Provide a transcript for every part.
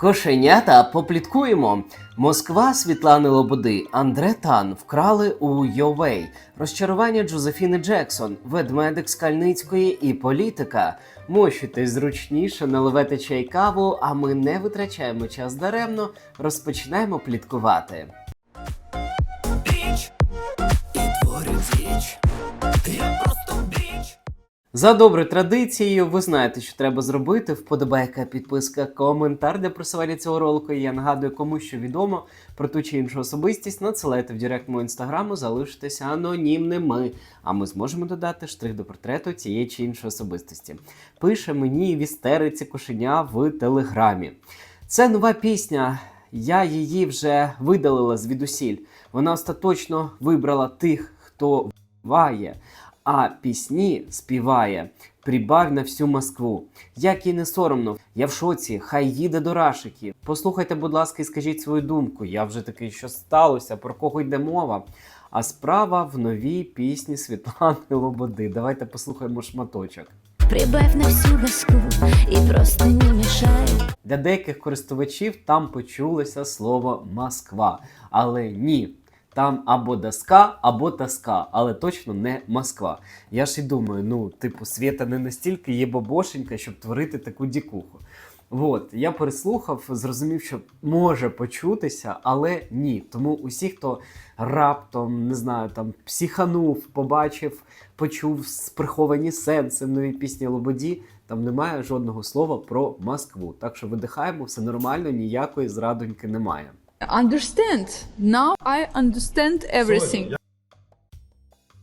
Кошенята попліткуємо. Москва Світлани Лободи, Андре Тан вкрали у Йовей. Розчарування Джозефіни Джексон, ведмедик Скальницької і політика. Мощуйтесь зручніше, наливайте чай каву, а ми не витрачаємо час даремно, розпочинаємо пліткувати. біч і творю діч. Я просто. За доброю традицією, ви знаєте, що треба зробити. Вподобайка, підписка, коментар для просування цього ролику. І я нагадую, кому що відомо про ту чи іншу особистість, надсилайте в директ мого інстаграму, залишитеся анонімними. А ми зможемо додати штрих до портрету цієї чи іншої особистості. Пише мені в істериці кошеня в телеграмі. Це нова пісня. Я її вже видалила звідусіль. Вона остаточно вибрала тих, хто ває, а пісні співає. Прибавь на всю Москву. Як їй не соромно, я в шоці, хай їде до Рашиків. Послухайте, будь ласка, і скажіть свою думку. Я вже такий, що сталося, про кого йде мова. А справа в новій пісні Світлани Лободи. Давайте послухаємо шматочок. Прибавь на всю Москву и просто не мешай. Для деяких користувачів там почулося слово Москва. Але ні. Там або доска, або тоска, але точно не Москва. Я ж і думаю, ну, типу, Свєта не настільки є бабошенька, щоб творити таку дікуху. От, я переслухав, зрозумів, що може почутися, але ні. Тому усі, хто раптом не знаю, там психанув, побачив, почув приховані сенси в новій пісні Лободі, там немає жодного слова про Москву. Так що видихаємо, все нормально, ніякої зрадоньки немає. Understand. Now I understand everything.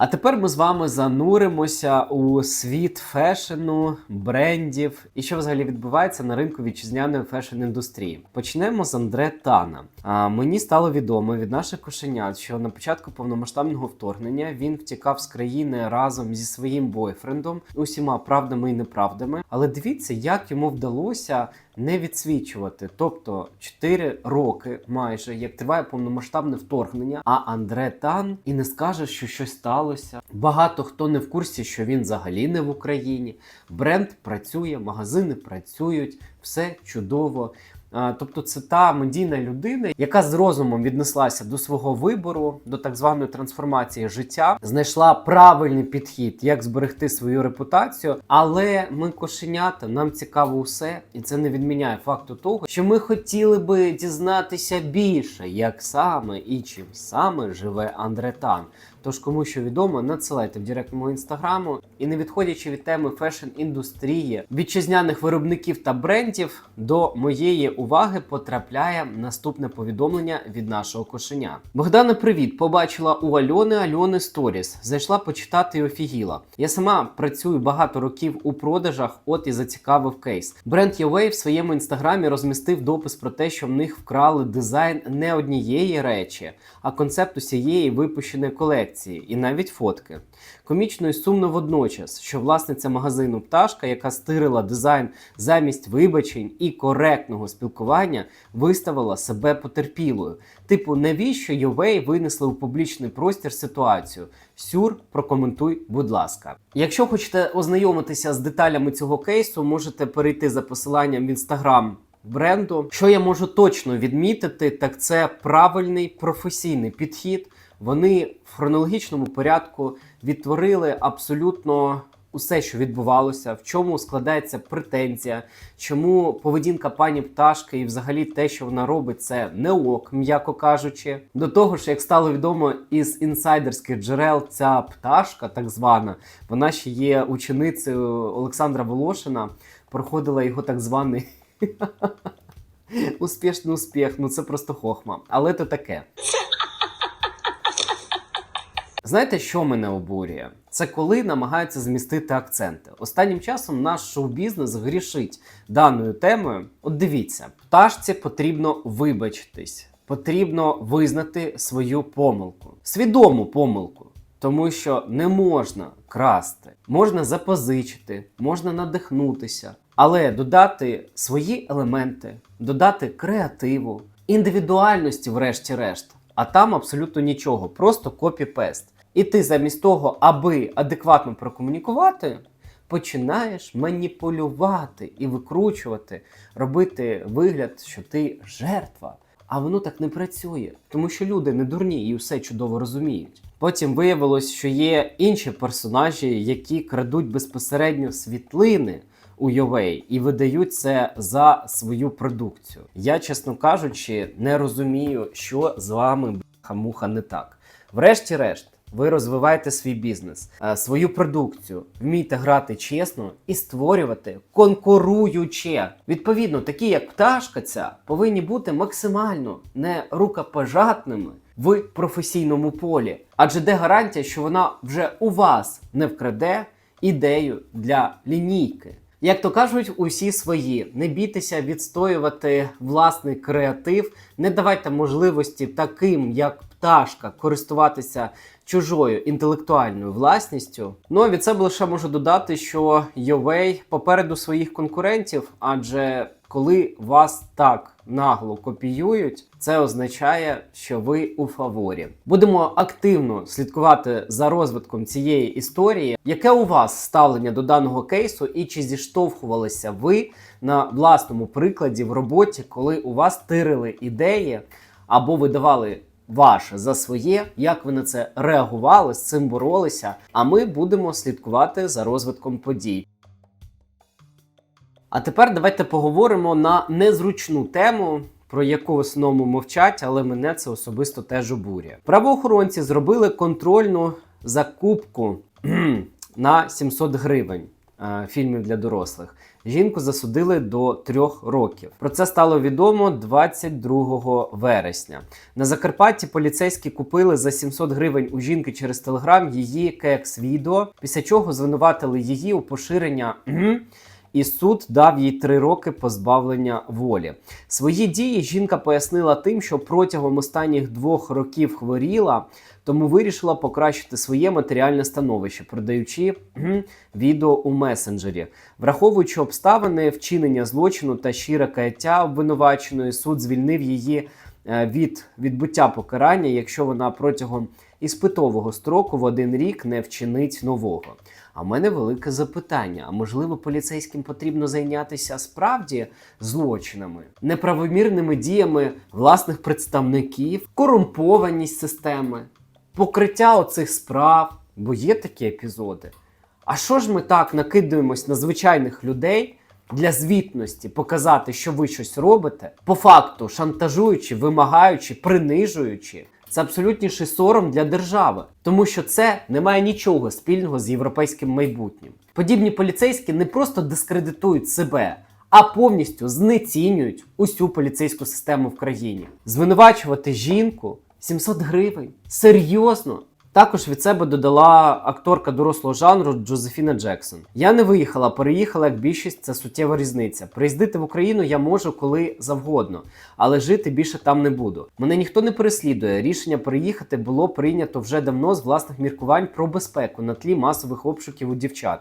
А тепер ми з вами зануримося у світ фешену, брендів і що взагалі відбувається на ринку вітчизняної фешн-індустрії. Почнемо з Андре Тана. А, мені стало відомо від наших кошенят, що на початку повномасштабного вторгнення він втікав з країни разом зі своїм бойфрендом, усіма правдами і неправдами. Але дивіться, як йому вдалося не відсвічувати. Тобто 4 роки майже як триває повномасштабне вторгнення, а Андре Тан і не скаже, що щось сталося. Багато хто не в курсі, що він взагалі не в Україні. Бренд працює, магазини працюють, все чудово. Тобто це та медійна людина, яка з розумом віднеслася до свого вибору, до так званої трансформації життя, знайшла правильний підхід, як зберегти свою репутацію. Але ми кошенята, нам цікаво усе, і це не відміняє факту того, що ми хотіли би дізнатися більше, як саме і чим саме живе Андретан. Тож, кому що відомо, надсилайте в директ мого інстаграму. І не відходячи від теми фешн-індустрії, вітчизняних виробників та брендів, до моєї уваги потрапляє наступне повідомлення від нашого кошеня. Богдана, привіт! Побачила у Альони Альони Сторіс. Зайшла почитати і офігіла. Я сама працюю багато років у продажах, от і зацікавив кейс. Бренд Yoway в своєму інстаграмі розмістив допис про те, що в них вкрали дизайн не однієї речі, а концепт усієї випущеної колекції, і навіть фотки. Комічно і сумно водночас, що власниця магазину Пташка, яка стирила дизайн замість вибачень і коректного спілкування, виставила себе потерпілою. Типу, навіщо Йовей винесли у публічний простір ситуацію? Сюр, прокоментуй, будь ласка. Якщо хочете ознайомитися з деталями цього кейсу, можете перейти за посиланням в інстаграм бренду. Що я можу точно відмітити, так це правильний професійний підхід. Вони в хронологічному порядку відтворили абсолютно усе, що відбувалося, в чому складається претензія, чому поведінка пані пташки і взагалі те, що вона робить, це не ок, м'яко кажучи. До того ж, як стало відомо із інсайдерських джерел, ця пташка, так звана, вона ще є ученицею Олександра Волошина, проходила його так званий. Успішний успіх, ну це просто хохма. Але то таке. Знаєте, що мене обурює? Це коли намагаються змістити акценти. Останнім часом наш шоу-бізнес грішить даною темою. От дивіться, пташці потрібно вибачитись, потрібно визнати свою помилку, свідому помилку. Тому що не можна красти, можна запозичити, можна надихнутися, але додати свої елементи, додати креативу, індивідуальності, врешті-решт. А там абсолютно нічого, просто копі-пест. І ти замість того, аби адекватно прокомунікувати, починаєш маніпулювати і викручувати, робити вигляд, що ти жертва. А воно так не працює, тому що люди не дурні і все чудово розуміють. Потім виявилось, що є інші персонажі, які крадуть безпосередньо світлини у UA і видають це за свою продукцію. Я, чесно кажучи, не розумію, що з вами бляха-муха не так. Врешті-решт, ви розвиваєте свій бізнес, е, свою продукцію, вмійте грати чесно і створювати конкуруюче. Відповідно, такі як пташка, ця повинні бути максимально не рукопожатними в професійному полі. Адже де гарантія, що вона вже у вас не вкраде ідею для лінійки. Як то кажуть, усі свої. Не бійтеся відстоювати власний креатив, не давайте можливості таким, як пташка, користуватися чужою інтелектуальною власністю. Ну а від себе лише можу додати, що UA попереду своїх конкурентів, адже коли вас так нагло копіюють, це означає, що ви у фаворі. Будемо активно слідкувати за розвитком цієї історії. Яке у вас ставлення до даного кейсу, і чи зіштовхувалися ви на власному прикладі в роботі, коли у вас тирили ідеї або видавали ваше за своє, як ви на це реагували, з цим боролися? А ми будемо слідкувати за розвитком подій. А тепер давайте поговоримо на незручну тему, про яку в основному мовчать, але мене це особисто теж обурює. Правоохоронці зробили контрольну закупку на 700 гривень е, фільмів для дорослих. Жінку засудили до трьох років. Про це стало відомо 22 вересня. На Закарпатті поліцейські купили за 700 гривень у жінки через телеграм її кекс-відео, після чого звинуватили її у поширення. І суд дав їй три роки позбавлення волі. Свої дії жінка пояснила тим, що протягом останніх двох років хворіла, тому вирішила покращити своє матеріальне становище, продаючи відео у месенджері. Враховуючи обставини вчинення злочину та щире каяття обвинуваченої, суд звільнив її е, від відбуття покарання, якщо вона протягом іспитового строку в один рік не вчинить нового. А в мене велике запитання: а можливо, поліцейським потрібно зайнятися справді злочинами, неправомірними діями власних представників, корумпованість системи, покриття оцих справ, бо є такі епізоди. А що ж ми так накидуємось на звичайних людей для звітності, показати, що ви щось робите, по факту шантажуючи, вимагаючи, принижуючи? Це абсолютніший сором для держави, тому що це не має нічого спільного з європейським майбутнім. Подібні поліцейські не просто дискредитують себе, а повністю знецінюють усю поліцейську систему в країні. Звинувачувати жінку 700 гривень. Серйозно? Також від себе додала акторка дорослого жанру Джозефіна Джексон. Я не виїхала, переїхала як більшість. Це суттєва різниця. Приїздити в Україну я можу коли завгодно, але жити більше там не буду. Мене ніхто не переслідує. Рішення переїхати було прийнято вже давно з власних міркувань про безпеку на тлі масових обшуків у дівчат.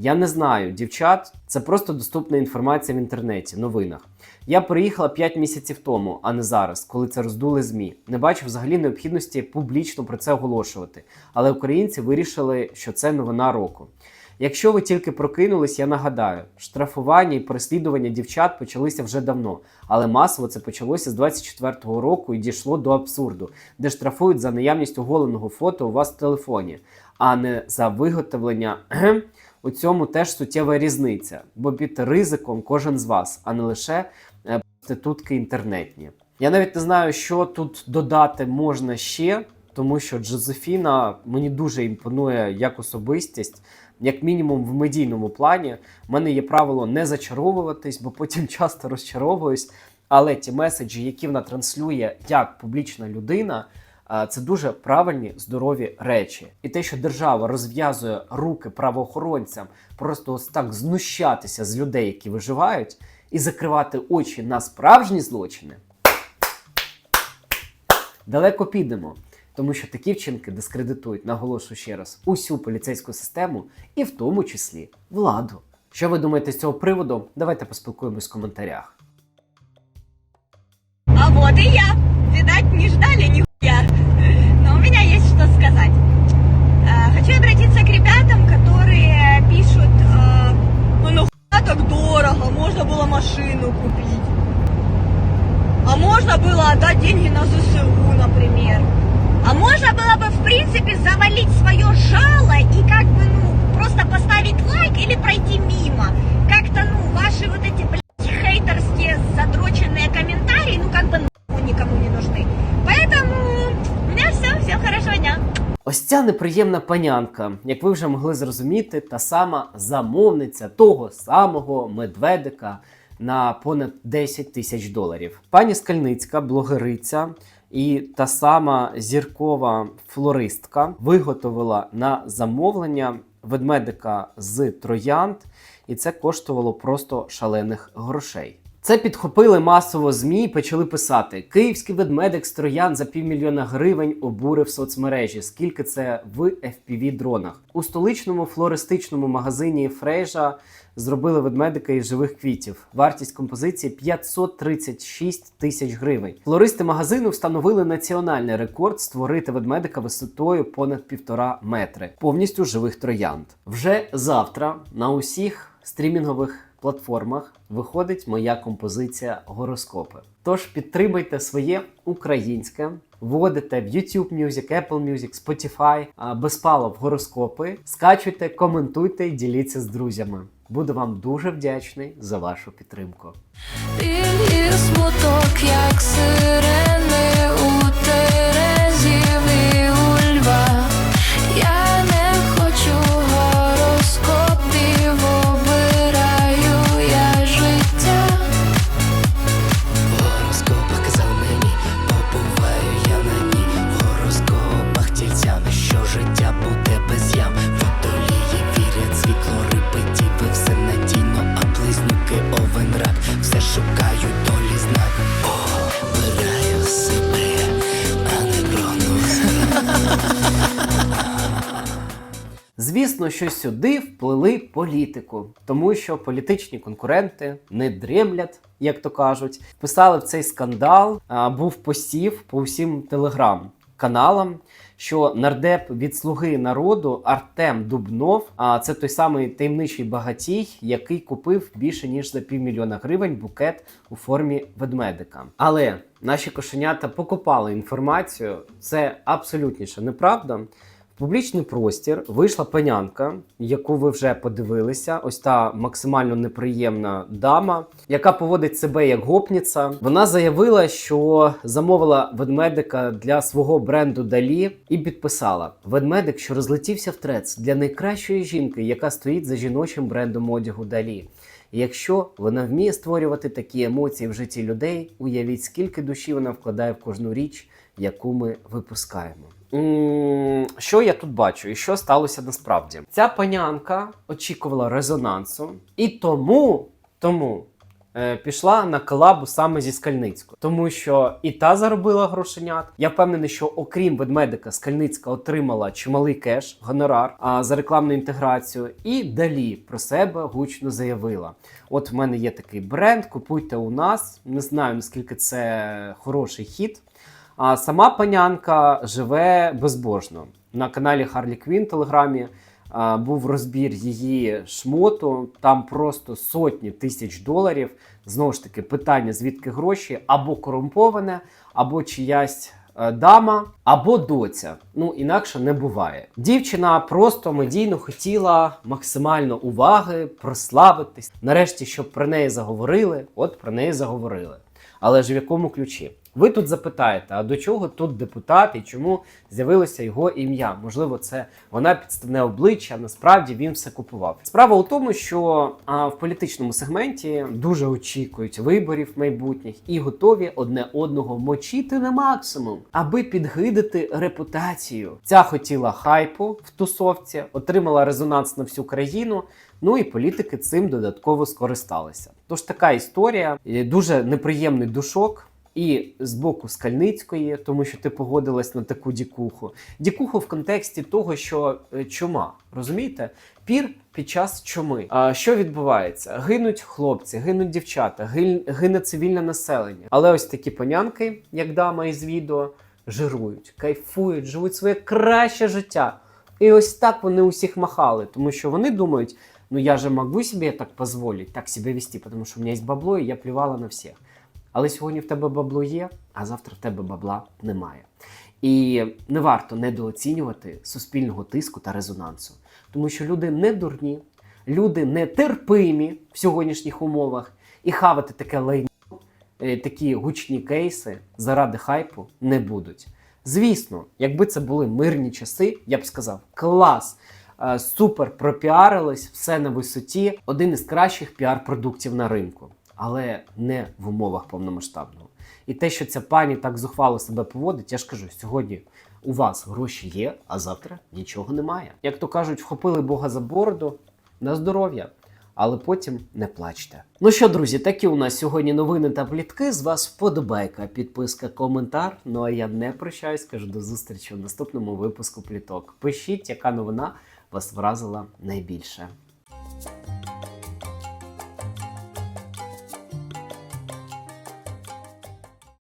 Я не знаю, дівчат це просто доступна інформація в інтернеті, новинах. Я приїхала 5 місяців тому, а не зараз, коли це роздули ЗМІ. Не бачу взагалі необхідності публічно про це оголошувати. Але українці вирішили, що це новина року. Якщо ви тільки прокинулись, я нагадаю, штрафування і переслідування дівчат почалися вже давно, але масово це почалося з 24-го року і дійшло до абсурду, де штрафують за наявність оголеного фото у вас в телефоні, а не за виготовлення. У цьому теж суттєва різниця, бо під ризиком кожен з вас, а не лише е, проститутки інтернетні. Я навіть не знаю, що тут додати можна ще, тому що Джозефіна мені дуже імпонує як особистість, як мінімум в медійному плані. У мене є правило не зачаровуватись, бо потім часто розчаровуюсь. Але ті меседжі, які вона транслює як публічна людина, це дуже правильні здорові речі. І те, що держава розв'язує руки правоохоронцям, просто ось так знущатися з людей, які виживають, і закривати очі на справжні злочини. Далеко підемо, тому що такі вчинки дискредитують, наголошую ще раз, усю поліцейську систему і в тому числі владу. Що ви думаєте з цього приводу? Давайте поспілкуємось в коментарях. Можно было машину купить. А можно было отдать деньги на ЗСУ, например. А можно было бы, в принципе, завалить свое жало и как бы, ну, просто поставить лайк или пройти мимо. Как-то, ну, ваши вот эти, блядь, Ось ця неприємна панянка, як ви вже могли зрозуміти, та сама замовниця того самого медведика на понад 10 тисяч доларів. Пані Скальницька, блогериця і та сама зіркова флористка виготовила на замовлення ведмедика з троянд, і це коштувало просто шалених грошей. Це підхопили масово ЗМІ і почали писати: Київський ведмедик з троян за півмільйона гривень обурив соцмережі. Скільки це в fpv дронах у столичному флористичному магазині Фрейжа зробили ведмедика із живих квітів. Вартість композиції 536 тисяч гривень. Флористи магазину встановили національний рекорд створити ведмедика висотою понад півтора метри, повністю живих троянд. Вже завтра на усіх стрімінгових платформах виходить моя композиція гороскопи. Тож підтримайте своє українське, вводите в YouTube Music, Apple Music, Spotify, безпало в гороскопи, скачуйте, коментуйте і діліться з друзями. Буду вам дуже вдячний за вашу підтримку. Звісно, що сюди вплили політику, тому що політичні конкуренти не дремлять, як то кажуть. Писали в цей скандал, а, був посів по всім телеграм-каналам. Що нардеп від слуги народу Артем Дубнов, а це той самий таємничий багатій, який купив більше ніж за півмільйона гривень букет у формі ведмедика. Але наші кошенята покопали інформацію. Це абсолютніше неправда. Публічний простір вийшла панянка, яку ви вже подивилися. Ось та максимально неприємна дама, яка поводить себе як гопніця. Вона заявила, що замовила ведмедика для свого бренду Далі і підписала: ведмедик, що розлетівся в трец для найкращої жінки, яка стоїть за жіночим брендом одягу Далі. Якщо вона вміє створювати такі емоції в житті людей, уявіть, скільки душі вона вкладає в кожну річ, яку ми випускаємо. Що я тут бачу і що сталося насправді? Ця панянка очікувала резонансу, і тому, тому е, пішла на колабу саме зі Скальницькою, тому що і та заробила грошенят. Я впевнений, що окрім ведмедика, Скальницька отримала чималий кеш, гонорар а, за рекламну інтеграцію, і далі про себе гучно заявила: от в мене є такий бренд, купуйте у нас. Не знаю наскільки це хороший хід. А сама панянка живе безбожно. На каналі Харлі Квін Телеграмі був розбір її шмоту. Там просто сотні тисяч доларів. Знову ж таки, питання, звідки гроші або корумповане, або чиясь е, дама, або доця. Ну інакше не буває. Дівчина просто медійно хотіла максимально уваги, прославитись. Нарешті, щоб про неї заговорили, от про неї заговорили. Але ж в якому ключі? Ви тут запитаєте, а до чого тут депутат і чому з'явилося його ім'я? Можливо, це вона підставне обличчя. Насправді він все купував. Справа у тому, що а, в політичному сегменті дуже очікують виборів майбутніх і готові одне одного мочити на максимум, аби підгидати репутацію. Ця хотіла хайпу в тусовці, отримала резонанс на всю країну. Ну і політики цим додатково скористалися. Тож така історія, дуже неприємний душок. І з боку Скальницької, тому що ти погодилась на таку дікуху. Дікуху в контексті того, що е, чума, розумієте? Пір під час чуми. А що відбувається? Гинуть хлопці, гинуть дівчата, гине цивільне населення. Але ось такі панянки, як дама із відео, жирують, кайфують, живуть своє краще життя. І ось так вони усіх махали, тому що вони думають, Ну я же могу себе так позволить, так себе вести, потому що у мене є бабло, і я плювала на всіх. Але сьогодні в тебе бабло є, а завтра в тебе бабла немає. І не варто недооцінювати суспільного тиску та резонансу, тому що люди не дурні, люди не терпимі в сьогоднішніх умовах, і хавати таке лайно, е, такі гучні кейси заради хайпу не будуть. Звісно, якби це були мирні часи, я б сказав: клас! е, Супер пропіарились, все на висоті, один із кращих піар-продуктів на ринку, але не в умовах повномасштабного. І те, що ця пані так зухвало себе поводить, я ж кажу, сьогодні у вас гроші є, а завтра нічого немає. Як то кажуть, вхопили Бога за бороду на здоров'я, але потім не плачте. Ну що, друзі, такі у нас сьогодні новини та плітки. З вас вподобайка, підписка, коментар. Ну а я не прощаюсь, кажу до зустрічі в наступному випуску пліток. Пишіть, яка новина вас вразила найбільше.